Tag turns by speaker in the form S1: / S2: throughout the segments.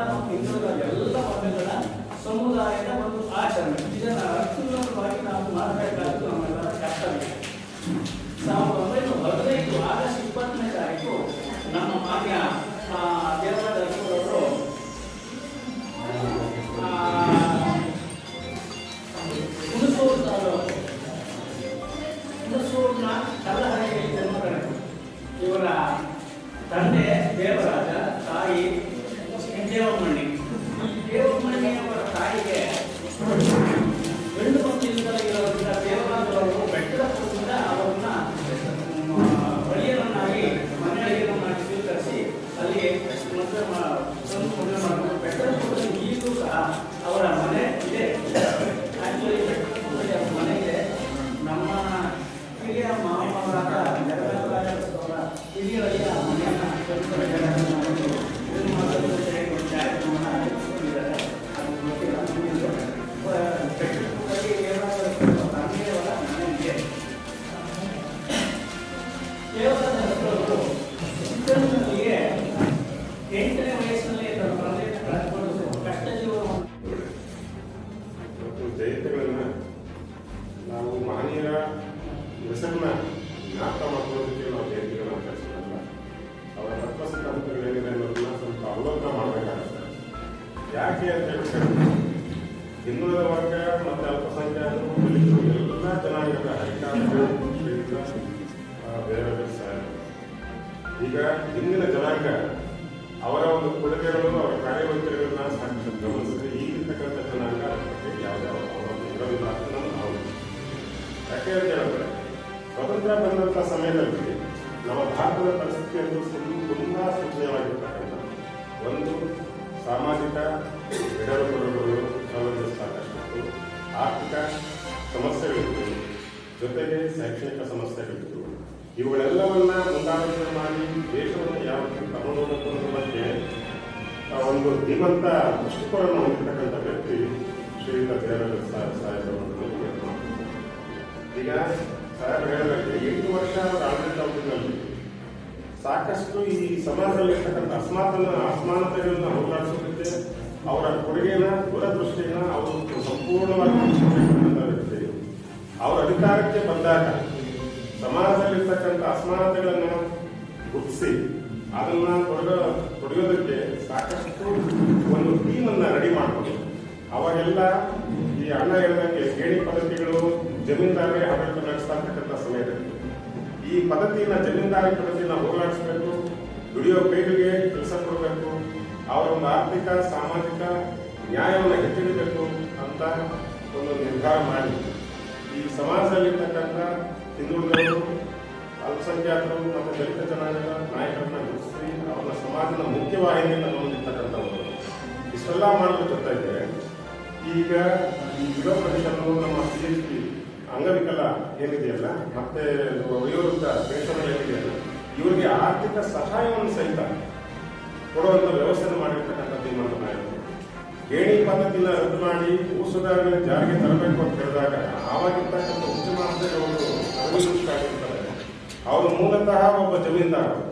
S1: ನಾವು ಹಿಂದೂಗಳ ಎಲ್ಲ ವರ್ಗಗಳ ಸಮುದಾಯದ ಒಂದು ಆಚರಣೆ ಇದನ್ನು ಅತ್ಯುನ್ನತವಾಗಿ ನಾವು ಮಾಡಬೇಕಾದ ನಮ್ಮೆಲ್ಲರ ಕರ್ತವ್ಯ ಸಾವಿರದ ಒಂಬೈನೂರ ಹದಿನೈದು ಆಗಸ್ಟ್ ಇಪ್ಪತ್ತನೇ ತಾರೀಕು ನಮ್ಮ ಮಾನ್ಯ ದೇವರಾಜರು ಹುಣಸೂರು ತಾಲೂಕು ಹುಣಸೂರಿನ ಕಲ್ಲಹಳ್ಳಿಯಲ್ಲಿ ಜನ್ಮ ಇವರ ತಂದೆ ದೇವರಾಜ ತಾಯಿ ದೇವಮಣಿ ಈ
S2: ಯಾಕೆ ಅಂತ ಹೇಳ್ತಾರೆ ಹಿಂದುಳಿದ ವರ್ಗ ಮತ್ತು ಅಲ್ಪಸಂಖ್ಯಾತರು ದಲಿತರು ಎಲ್ಲ ಚೆನ್ನಾಗಿರುತ್ತೆ ಆ, ಬೇರೆ ಈಗ ಹಿಂದಿನ ಜನಾಂಗ ಅವರ ಒಂದು ಕೊಡುಗೆಗಳನ್ನು ಅವರ ಕಾರ್ಯವೈಖರಿಗಳನ್ನ ಸಾಕಷ್ಟು ಗಮನಿಸಿದ್ರೆ ಈಗಿರ್ತಕ್ಕಂಥ ಜನಾಂಗ ಬಗ್ಗೆ ಯಾವುದೇ ಅವಲಂಬನೆ ಅಂತ ನಮ್ಮ ಭಾವನೆ ಯಾಕೆ ಅಂತ ಹೇಳಿದ್ರೆ ಸ್ವತಂತ್ರ ಬಂದಂಥ ಸಮಯದಲ್ಲಿ ನಮ್ಮ ಭಾರತದ ಪರಿಸ್ಥಿತಿಯನ್ನು ತುಂಬಾ ಶೋಚನೀಯವಾಗಿರ್ತಕ್ಕಂಥ ಒಂದು ಸಾಮಾಜಿಕ ಎಡರುಗಳು ಸೌಲಭ್ಯ ಸಾಕಷ್ಟು ಆರ್ಥಿಕ ಸಮಸ್ಯೆಗಳಿತ್ತು ಜೊತೆಗೆ ಶೈಕ್ಷಣಿಕ ಸಮಸ್ಯೆಗಳಿತ್ತು ಇವುಗಳೆಲ್ಲವನ್ನ ಮುಂದಾಲೋಚನೆ ಮಾಡಿ ದೇಶವನ್ನು ಯಾವ ತಗೊಂಡು ಬಗ್ಗೆ ಒಂದು ಧೀಮಂತ ದೃಷ್ಟಿಕೋನವನ್ನು ಹೊಂದಿರತಕ್ಕಂಥ ವ್ಯಕ್ತಿ ಶ್ರೀಯುತ ಸಾ- ಸಾಹೇಬರು. ಈಗ ಸಾಹೇಬ್ ಹೇಳಿದಂತೆ ಎಂಟು ವರ್ಷ ಅವರ ಆಡಳಿತಾವಧಿಯಲ್ಲಿ ಸಾಕಷ್ಟು ಈ ಸಮಾಜದಲ್ಲಿ ಇರ್ತಕ್ಕಂಥ ಅಸಮಾಧಾನ ಅಸಮಾನತೆಗಳನ್ನ ಹೋಗಲಾಡಿಸೋದಕ್ಕೆ ಅವರ ಕೊಡುಗೆನ ದೂರದೃಷ್ಟಿಯನ್ನ ಅವರು ಸಂಪೂರ್ಣವಾಗಿ ಅವರ ಅಧಿಕಾರಕ್ಕೆ ಬಂದಾಗ ಸಮಾಜದಲ್ಲಿರ್ತಕ್ಕಂಥ ಅಸಮಾನತೆಗಳನ್ನ ಗುರುತಿಸಿ, ಅದನ್ನ ತೊಡಗ ತೊಡೆಯೋದಕ್ಕೆ ಸಾಕಷ್ಟು ಒಂದು ಟೀಮನ್ನ ರೆಡಿ ಮಾಡಬಹುದು ಅವಾಗೆಲ್ಲ ಈ ಅಣ್ಣ ಹೇಳಿದಂಗೆ ಗೇಣಿ ಪದ್ಧತಿಗಳು ಜಮೀನ್ದಾರರೇ ಆಡಳಿತ ನಡೆಸ್ತಾ ಇರ್ತಕ್ಕಂಥ ಸಮಯದಲ್ಲಿ. ಈ ಪದ್ಧತಿಯನ್ನ ಜಮೀನ್ದಾರಿ ಪದ್ಧತಿಯನ್ನ ಹೋಗಲಾಡಿಸಬೇಕು, ದುಡಿಯೋ ಕೈಗಳಿಗೆ ಕೆಲಸ ಕೊಡಬೇಕು ಅವರ ಒಂದು ಆರ್ಥಿಕ, ಸಾಮಾಜಿಕ ನ್ಯಾಯವನ್ನು ಹೆಚ್ಚಿಡಬೇಕು ಅಂತ ಒಂದು ನಿರ್ಧಾರ ಮಾಡಿ. ಈ ಸಮಾಜದಲ್ಲಿರ್ತಕ್ಕಂಥ ಹಿಂದುಳಿದವರು, ಅಲ್ಪಸಂಖ್ಯಾತರು ಮತ್ತು ದಲಿತ ಜನಾಂಗದ ನಾಯಕರನ್ನ ಗುರುತಿಸಿ ಅವರ ಸಮಾಜದ ಮುಖ್ಯವಾಹಿನಿಯನ್ನು ನೋಡಿರ್ತಕ್ಕಂಥವ್ರು ಇಷ್ಟೆಲ್ಲ ಮಾಡೋದ್ರ ಜೊತೆಗೆ ಈಗ ಈ ಯುವ ಪ್ರದೇಶಗಳು ನಮ್ಮ ಸಿ ಎಚ್ ಪಿ ಅಂಗವಿಕಲ ಏನಿದೆಯಲ್ಲ, ಮತ್ತೆ ವಯೋವೃದ್ಧ ಪೆನ್ಷನರ್ ಏನಿದೆಯಲ್ಲ, ಇವರಿಗೆ ಆರ್ಥಿಕ ಸಹಾಯವನ್ನು ಸಹಿತ ಕೊಡುವಂತ ವ್ಯವಸ್ಥೆ ಮಾಡಿರ್ತಕ್ಕಂಥದ್ದು ಏನು ನಾಯಕರು ಗೇಣಿ ಪದ್ಧತಿನ ರದ್ದು ಮಾಡಿ ಸುಧಾರಣೆ ಜಾರಿಗೆ ತರಬೇಕು ಅಂತ ಹೇಳಿದಾಗ, ಆವಾಗಿರ್ತಕ್ಕಂಥ ಉಚ್ಚ ಅವರು ಆಗಿರ್ತಾರೆ ಅವರು ಮೂಲತಃ ಒಬ್ಬ ಜಮೀನ್ದಾರರು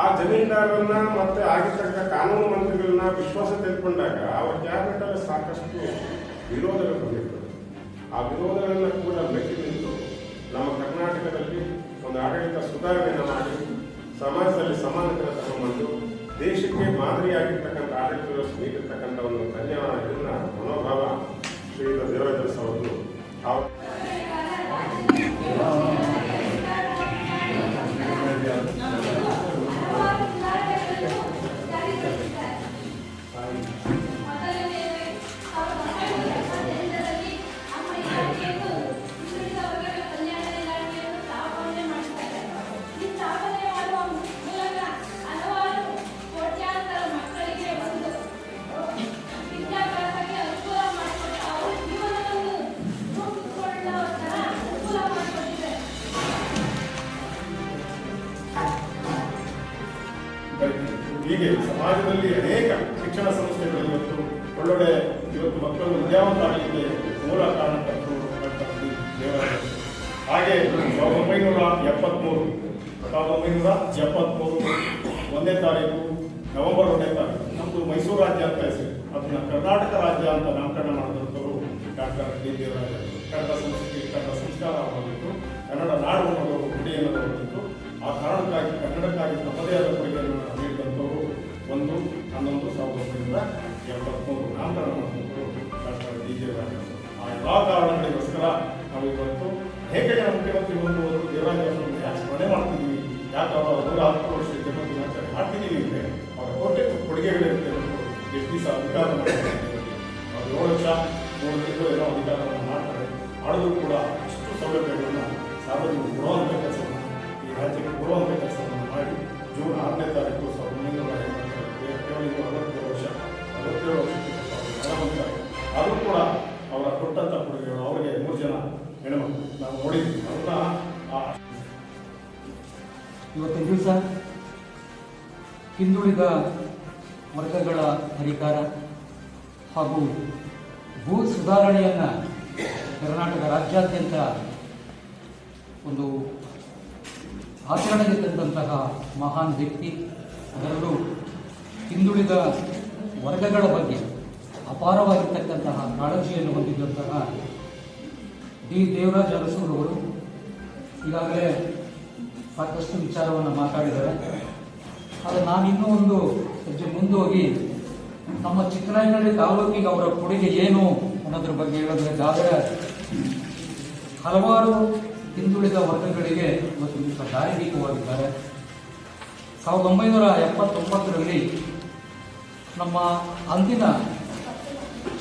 S2: ಆ ಜಮೀನ್ದಾರರನ್ನ ಮತ್ತೆ ಆಗಿರ್ತಕ್ಕ ಕಾನೂನು ಮಂತ್ರಿಗಳನ್ನ ವಿಶ್ವಾಸ ತೆಗೆದುಕೊಂಡಾಗ, ಅವರ ಕ್ಯಾಬಿನೆಟ್ ಸಾಕಷ್ಟು ವಿರೋಧಗಳು ಬಂದಿರ್ತದೆ ಆ ವಿರೋಧಗಳನ್ನ ಒಂದು ಆಡಳಿತ ಸುಧಾರಣೆಯನ್ನು ಮಾಡಿ ಸಮಾಜದಲ್ಲಿ ಸಮಾನತೆ ತಗೊಂಡ್ಬಂದು ದೇಶಕ್ಕೆ ಮಾದರಿಯಾಗಿರ್ತಕ್ಕಂಥ ಆಡಳಿತ ವ್ಯವಸ್ಥೆ ನೀಡಿರ್ತಕ್ಕಂಥ ಒಂದು ಇದನ್ನ ಮನೋಭಾವ ಹೀಗೆ ಸಮಾಜದಲ್ಲಿ ಅನೇಕ ಶಿಕ್ಷಣ ಸಂಸ್ಥೆಗಳು ಇವತ್ತು ಒಳ್ಳೊಳ್ಳೆ ಇವತ್ತು ಮಕ್ಕಳು ವಿದ್ಯಾವಂತರಾಗಲಿಕ್ಕೆ ಮೂಲ ಕಾರಣಕರ್ತರು ಹಾಗೆ ಸಾವಿರದ ಒಂಬೈನೂರ ಎಪ್ಪತ್ಮೂರು, ಸಾವಿರದ ಒಂಬೈನೂರ ಎಪ್ಪತ್ಮೂರು ಒಂದನೇ ತಾರೀಕು, ನವೆಂಬರ್ ಒಂದನೇ ತಾರೀಕು ನಮ್ಮದು ಮೈಸೂರು ರಾಜ್ಯ ಅಂತ ಹೆಸರು. ಅದನ್ನ ಕರ್ನಾಟಕ ರಾಜ್ಯ ಅಂತ ನಾಮಕರಣ ಮಾಡಿದಂಥವರು ಡಾಕ್ಟರ್ ಡಿ ದೇವರಾಜ ಕನ್ನಡ ಸಂಸ್ಕೃತಿ
S3: ನಾಡು ಅನ್ನೋದು ಗುಡಿ ಅನ್ನೋದು ಆ ಕಾರಣಕ್ಕಾಗಿ ಕನ್ನಡಕ್ಕಾಗಿ ತಮ್ಮದೇ ಆದ ಕೊಡುಗೆಯನ್ನು ಒಂದು ಹನ್ನೊಂದು ಸಾವಿರದ ಒಂಬೈನೂರ ನಾಮಕರಣ ಮಾಡಿದಂಥವರು ಡಾಕ್ಟರ್ ಆ ಎಲ್ಲ ಕಾರಣಗಳಿಗೋಸ್ಕರ ನಾವು ಇವತ್ತು ಹೇಗೆ ಮುಖ್ಯಮಂತ್ರಿ ಒಂದು ಯಾಕೆ ಸ್ಮರಣೆ ಮಾಡ್ತಿದ್ದೀವಿ ಯಾಕೆ ಮಾಡ್ತಿದ್ದೀವಿ ಅಂದರೆ ಅವರ ಕೋಟೆ ಕೊಡುಗೆಗಳಿರುತ್ತೆ ಎಷ್ಟು ದಿವಸ ಅಧಿಕಾರ ಮಾಡ್ತಾರೆ ಅವ್ರು ಏಳು ವರ್ಷ ಮೂರು ತಿಂಗಳು ಏನೋ ಅಧಿಕಾರವನ್ನು ಮಾಡ್ತಾರೆ. ಆಳಿದ್ರು ಕೂಡ ಇಷ್ಟು ಸೌಲಭ್ಯಗಳನ್ನು ಸಾರ್ವಜನಿಕ ಕೊಡುವಂಥ ಕೆಲಸವನ್ನು ಈ ರಾಜ್ಯಕ್ಕೆ ಕೊಡುವಂಥ ಕೆಲಸವನ್ನು ಮಾಡಿ ಜೂನ್ ಆರನೇ ತಾರೀಕು ಸಾವಿರದ ಒಂಬೈನೂರ ಐವತ್ತೇಳು ಅರವತ್ತೇಳು ವರ್ಷ ಅರವತ್ತೇಳು ವರ್ಷಕ್ಕೆ ಅದು ಕೂಡ ಅವರ ಕೊಟ್ಟಂಥ ಕೊಡುಗೆಗಳು ಅವರಿಗೆ ಮೂರು ಜನ ಹೆಣ್ಮಕ್ಳು ನಾವು ನೋಡಿದ್ವಿ ಅವ್ರನ್ನ
S4: ಇವತ್ತಿನ ದಿವಸ ಹಿಂದುಳಿದ ವರ್ಗಗಳ ಅಧಿಕಾರ ಹಾಗೂ ಭೂ ಸುಧಾರಣೆಯನ್ನು ಕರ್ನಾಟಕ ರಾಜ್ಯಾದ್ಯಂತ ಒಂದು ಆಚರಣೆಗೆ ತಂದಂತಹ ಮಹಾನ್ ವ್ಯಕ್ತಿ, ಅದರಲ್ಲೂ ಹಿಂದುಳಿದ ವರ್ಗಗಳ ಬಗ್ಗೆ ಅಪಾರವಾಗಿರ್ತಕ್ಕಂತಹ ಕಾಳಜಿಯನ್ನು ಹೊಂದಿದ್ದಂತಹ ಡಿ. ದೇವರಾಜ ಅರಸೂರವರು ಈಗಾಗಲೇ ಸಾಕಷ್ಟು ವಿಚಾರವನ್ನು ಮಾತಾಡಿದ್ದಾರೆ. ಆದರೆ ನಾನು ಇನ್ನೂ ಒಂದು ಹೆಜ್ಜೆ ಮುಂದೋಗಿ ನಮ್ಮ ಚಿಕ್ಕನಾಯನಹಳ್ಳಿ ತಾಲೂಕಿಗೆ ಅವರ ಕೊಡುಗೆ ಏನು ಅನ್ನೋದ್ರ ಬಗ್ಗೆ ಹೇಳಬೇಕಾದ್ರೆ ಹಲವಾರು ಹಿಂದುಳಿದ ವರ್ಗಗಳಿಗೆ ಇವತ್ತು ದಾರಿದೀಪವಾಗಿದ್ದಾರೆ. ಸಾವಿರದ ಒಂಬೈನೂರ ಎಪ್ಪತ್ತೊಂಬತ್ತರಲ್ಲಿ ನಮ್ಮ ಅಂದಿನ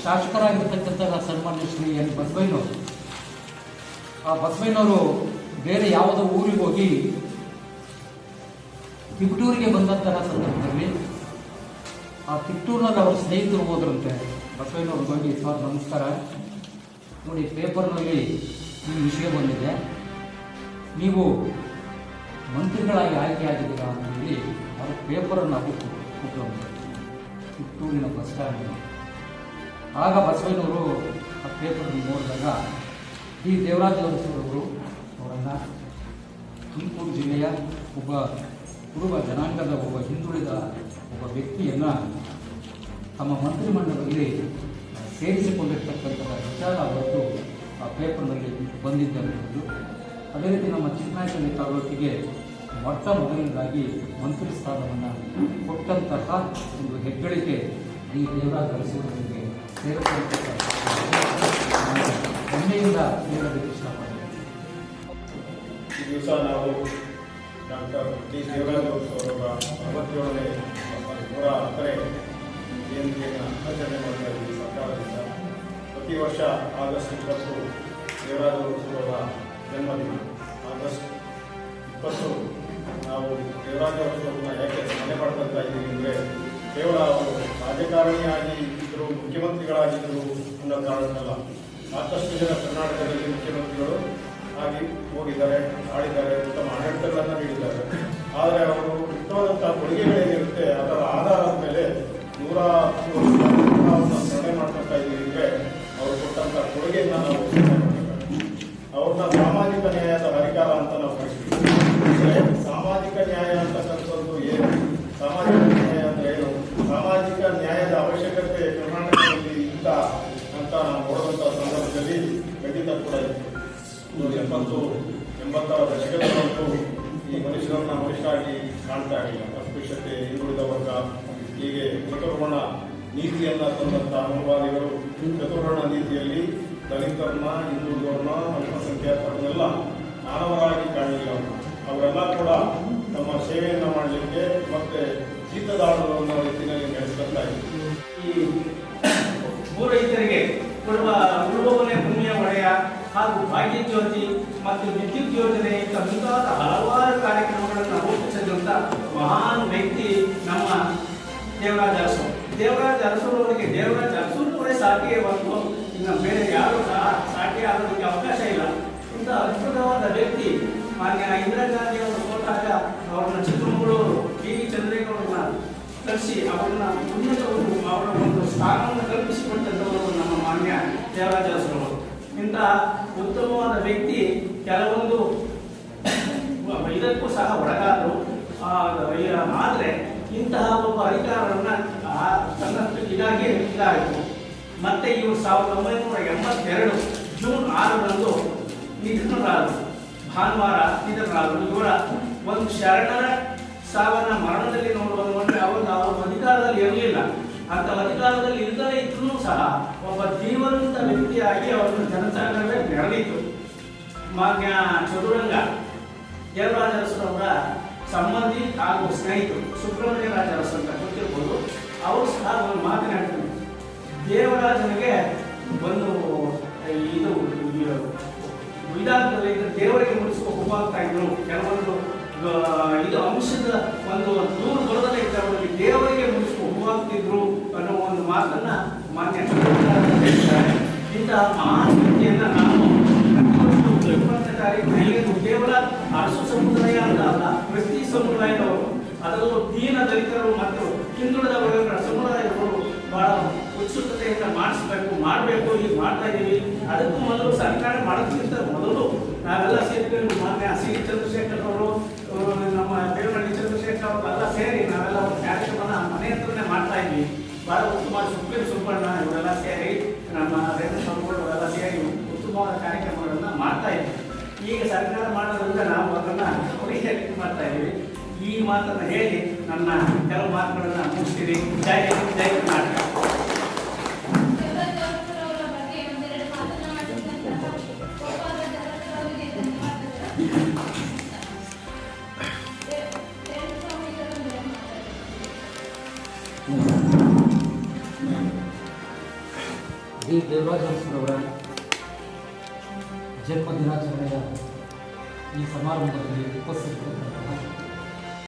S4: ಶಾಸಕರಾಗಿರ್ತಕ್ಕಂಥ ಸನ್ಮಾನ್ಯ ಶ್ರೀ ಎನ್ ಬಸವಯ್ಯನವರು. ಆ ಬಸವಯ್ಯನವರು ಬೇರೆ ಯಾವುದೋ ಊರಿಗೆ ಹೋಗಿ ತಿಪ್ಟೂರಿಗೆ ಬಂದಂತಹ ಸಂದರ್ಭದಲ್ಲಿ ಆ ತಿಪ್ಟೂರಿನಲ್ಲಿ ಅವರ ಸ್ನೇಹಿತರು ಹೋದ್ರಂತೆ ಬಸವಯ್ಯನವ್ರಿಗೆ ಹೋಗಿ ಸರ್ ನಮಸ್ಕಾರ. ನೋಡಿ, ಪೇಪರ್ನಲ್ಲಿ ಈ ವಿಷಯ ಬಂದಿದೆ. ನೀವು ಮಂತ್ರಿಗಳಾಗಿ ಆಯ್ಕೆಯಾಗಿದ್ದೀರಾ ಅಂತ ಹೇಳಿ ಅವ್ರ ಪೇಪರನ್ನು ಹಾಕಿ ಕೊಟ್ಟರು. ತಿಪ್ಟೂರಿನ ಬಸ್ ಸ್ಟ್ಯಾಂಡ್ ಆಗ ಬಸವನವರು ಆ ಪೇಪರನ್ನು ನೋಡಿದಾಗ ಡಿ. ದೇವರಾಜ ಅರಸರವರು ಅವರನ್ನು ತುಮಕೂರು ಜಿಲ್ಲೆಯ ಒಬ್ಬ ಕುರುಬ ಜನಾಂಗದ ಒಬ್ಬ ಹಿಂದುಳಿದ ಒಬ್ಬ ವ್ಯಕ್ತಿಯನ್ನು ತಮ್ಮ ಮಂತ್ರಿಮಂಡಲದಲ್ಲಿ ಸೇರಿಸಿಕೊಂಡಿರ್ತಕ್ಕಂಥ ವಿಚಾರ ಅವತ್ತು ಆ ಪೇಪರ್ನಲ್ಲಿ ಬಂದಿದ್ದಂಥದ್ದು ಅದೇ ರೀತಿ ನಮ್ಮ ಚಿಕ್ಕನಾಯಕನಹಳ್ಳಿ ತಾಲೂಕಿಗೆ ಮೊಟ್ಟ ಮೊದಲನೇದಾಗಿ ಮಂತ್ರಿ ಸ್ಥಾನವನ್ನು ಕೊಟ್ಟಂತಹ ಒಂದು ಹೆಗ್ಗಳಿಕೆ ಈ ದೇವರಾಜ ಅರಸೂರವರಿಗೆ ಸೇರಿಸಿರ್ತಕ್ಕಂಥ ಹೆಮ್ಮೆಯಿಂದ ಹೇಳೋದಕ್ಕೆ ಇಷ್ಟಪಡ್ತೀನಿ.
S3: ದಿವಸ ನಾವು ಡಾಕ್ಟರ್ ಟಿ ದೇವರಾಜ್ ಅವರ ಅರವತ್ತೇಳನೇ ನೂರ ಹತ್ತನೇ ಜಯಂತಿಯನ್ನು ಆಚರಣೆ ಇದ್ದೀವಿ ಸರ್ಕಾರದಿಂದ ಪ್ರತಿ ವರ್ಷ ಆಗಸ್ಟ್ ಇಪ್ಪತ್ತು ದೇವರಾಜ ಅವರ ಜನ್ಮದಿನ. ಆಗಸ್ಟ್ ಇಪ್ಪತ್ತು ನಾವು ದೇವರಾಜ ಅವರನ್ನ ಯಾಕೆ ಮನೆ ಮಾಡ್ತಾ ಇದ್ದೀವಿ ಅಂದರೆ ಕೇವಲ ಅವರು ರಾಜಕಾರಣಿಯಾಗಿ ಇದ್ದರು, ಮುಖ್ಯಮಂತ್ರಿಗಳಾಗಿದ್ದರು ಅನ್ನೋ ಕಾರಣಕ್ಕಲ್ಲ. ಸಾಕಷ್ಟು ಜನ ಕರ್ನಾಟಕದಲ್ಲಿ ಮುಖ್ಯಮಂತ್ರಿಗಳು ಆಗಿ ಹೋಗಿದ್ದಾರೆ ಆಡಿದ್ದಾರೆ ಉತ್ತಮ ಆಡಳಿತಗಳನ್ನು ನೀಡಿದ್ದಾರೆ. ಆದರೆ ಅವರು ಉತ್ತಮವಾದಂತಹ ಕೊಡುಗೆಗಳೇನಿರುತ್ತೆ ಎಪ್ಪತ್ತು ಎಂಬತ್ತರ ದಶಕದವರೆಗೂ ಈ ಮನುಷ್ಯರನ್ನ ಮನುಷ್ಯರಾಗಿ ಕಾಣ್ತಾ ಇರಲಿಲ್ಲ ಅಸ್ಪೃಶ್ಯತೆ, ಹಿಂದುಳಿದ ವರ್ಗ, ಹೀಗೆ ಚತುರ್ವರ್ಣ ನೀತಿಯನ್ನ ತಂದಂತ ಅನುವಾದಿಗಳು ಚತುರ್ವರ್ಣ ನೀತಿಯಲ್ಲಿ ದಲಿತರನ್ನ, ಹಿಂದುಳಿದವ್ರನ್ನ ಅಲ್ಪಸಂಖ್ಯಾತರನ್ನೆಲ್ಲ ಮಾನವರಾಗಿ ಕಾಣಲಿಲ್ಲ. ಅವರೆಲ್ಲ ಕೂಡ ತಮ್ಮ ಸೇವೆಯನ್ನ ಮಾಡಲಿಕ್ಕೆ ಮತ್ತೆ ಜೀತದಾಳರು ಅನ್ನೋ ರೀತಿಯಲ್ಲಿ ನಡೆಸ್ಕೊಳ್ತಾ ಇದ್ರು
S1: ಈ ಜ್ಯೋತಿ ಮತ್ತು ವಿದ್ಯುತ್ ಯೋಜನೆ ಇಂಥ ಮುಂತಾದ ಹಲವಾರು ಕಾರ್ಯಕ್ರಮಗಳನ್ನು ರೂಪಿಸಿದಂಥ ಮಹಾನ್ ವ್ಯಕ್ತಿ ನಮ್ಮ ದೇವರಾಜ ಅರಸು. ದೇವರಾಜ ಅರಸೂರವರಿಗೆ, ದೇವರಾಜ ಅರಸೂರವರೇ ಸಾಟಿಗೆ ಬಂತು ಇನ್ನು ಬೇರೆ ಯಾರು ಸಹ ಸಾಟಿ ಆಗೋದಕ್ಕೆ ಅವಕಾಶ ಇಲ್ಲ. ಇಂಥ ಅದ್ಭುತವಾದ ವ್ಯಕ್ತಿ ಮಾನ್ಯ ಇಂದಿರಾ ಗಾಂಧಿ ಅವರು ಹೋದಾಗ ಅವ್ರನ್ನ ಚಿಕ್ಕಮಗಳೂರು ವಿ ಚಂದ್ರೇಗೌಡರನ್ನ ಕಳಿಸಿ ಅವರನ್ನ ಉನ್ನತ ಅವರ ಒಂದು ಸ್ಥಾನವನ್ನು ಕಲ್ಪಿಸಿಕೊಟ್ಟಂಥವರು ನಮ್ಮ ಮಾನ್ಯ ದೇವರಾಜ ಅರಸರು ಇಂಥ ಉತ್ತಮವಾದ ವ್ಯಕ್ತಿ ಕೆಲವೊಂದು ಇದಕ್ಕೂ ಸಹ ಒಳಗಾದರು. ಆದರೆ ಇಂತಹ ಒಬ್ಬ ಅಧಿಕಾರವನ್ನ ತನ್ನಷ್ಟು ಇದಾಗಿ ಇದಾಯಿತು. ಮತ್ತೆ ಇವರು ಸಾವಿರದ ಒಂಬೈನೂರ ಎಂಬತ್ತೆರಡು ಜೂನ್ ಆರರಂದು ನಿಧನರಾದರು. ಭಾನುವಾರ ನಿಧನರಾದರು. ಇವರ ಒಂದು ಶರಣರ ಸಾವನ್ನ ಮರಣದಲ್ಲಿ ನೋಡುವುದು ಅಂದ್ರೆ ಅವರು ಅವರು ಅಧಿಕಾರದಲ್ಲಿ ಇರಲಿಲ್ಲ. ಅಂತ ಅಧಿಕಾರದಲ್ಲಿ ಇಲ್ಲದೇ ಇದ್ರೂ ಸಹ ಒಬ್ಬ ಜೀವಂತ ವ್ಯಕ್ತಿಯಾಗಿ ಅವರನ್ನು ಜನಸಾಗರವೇ ನೆರಳಿತು. ಮಾನ್ಯ ಚದುರಂಗ ದೇವರಾಜರಸರವರ ಸಂಬಂಧಿ ಹಾಗೂ ಸ್ನೇಹಿತರು, ಸುಬ್ರಹ್ಮಣ್ಯ ರಾಜರಸ ಅಂತ ಗೊತ್ತಿರ್ಬೋದು, ಅವರು ಸಹ ಒಂದು ಮಾತನಾಡ್ತಾರೆ ದೇವರಾಜನಿಗೆ ಒಂದು, ಇದು ವಿಧಾನದಲ್ಲಿ ದೇವರಿಗೆ ಮುಡಿಸುವ ಹೋಗ್ತಾ ಇದ್ರು. ಕೆಲವೊಂದು, ಇದು ಅಂಶದ ಒಂದು ದೂರು ಬರದಲ್ಲೇ ಅವರಿಗೆ ದೇವರಿಗೆ ಮುಡಿಸುವ ಹೋಗ್ತಿದ್ರು ಅನ್ನೋ ಒಂದು ಮಾತನ್ನ ಮಾನ್ಯ ಹೇಳ್ತಾರೆ. ಇಂತಹ ಮಹಾನ್ ನಾನು ಇಪ್ಪತ್ತನೇ ಕೇವಲ ಅರಸು ಸಮುದಾಯ ಅಂತ ಅಲ್ಲ ಪ್ರತಿ ಸಮುದಾಯದವರು, ಅದರಲ್ಲೂ ದೀನ ದಲಿತರು ಮತ್ತು ಹಿಂದುಳಿದ ವರ್ಗಗಳ ಸಮುದಾಯದವರು ಬಹಳ ಉತ್ಸುಕತೆಯಿಂದ ಮಾಡಿಸ್ಬೇಕು, ಮಾಡಬೇಕು ಈಗ ಮಾಡ್ತಾ ಇದ್ದೀವಿ ಅದಕ್ಕೂ ಮೊದಲು ಸರ್ಕಾರ ಮಾಡೋದಕ್ಕಿಂತ ಮೊದಲು ನಾವೆಲ್ಲ ಸೇರ್ಕೊಂಡು ಮಾನ್ಯ ಸಿ ಚಂದ್ರಶೇಖರ್ ಅವರು ಆ, ನಮ್ಮ ಬೇವಳ್ಳಿ ಚಂದ್ರಶೇಖರ್ ಅವರೆಲ್ಲ ಸೇರಿ ನಾವೆಲ್ಲ ಒಂದು ಕಾರ್ಯಕ್ರಮನ ಮನೆ ಹತ್ರನೇ ಮಾಡ್ತಾ ಇದ್ವಿ ಬಹಳ ಉತ್ತಮ ಸುಪ್ರೀಂ ಸುಬ್ಬಣ್ಣ ಇವರೆಲ್ಲ ಸೇರಿ ನಮ್ಮ ರೈತ ಸಂಘಗಳು ಇವರೆಲ್ಲ ಸೇರಿ ಉತ್ತಮವಾದ ಕಾರ್ಯಕ್ರಮಗಳನ್ನು ಮಾಡ್ತಾ ಇದ್ದೀವಿ ಈಗ ಸರ್ಕಾರ ಮಾಡೋದ್ರಿಂದ ನಾವು ಅದನ್ನ ಅವರಿಗೆ ಮಾಡ್ತಾ ಇದ್ದೀವಿ. ಈ ಮಾತನ್ನು ಹೇಳಿ ನನ್ನ ಕೆಲವು ಮಾತುಗಳನ್ನು ಮುಗಿಸ್ತೀವಿ. ಜೈ ಜೈ ಕರ್ನಾಟಕ.
S4: ಜನ್ಮ ದಿನಾಚರಣೆಯ ಈ ಸಮಾರಂಭದಲ್ಲಿ ಉಪಸ್ಥಿತರಿದ್ದಂತಹ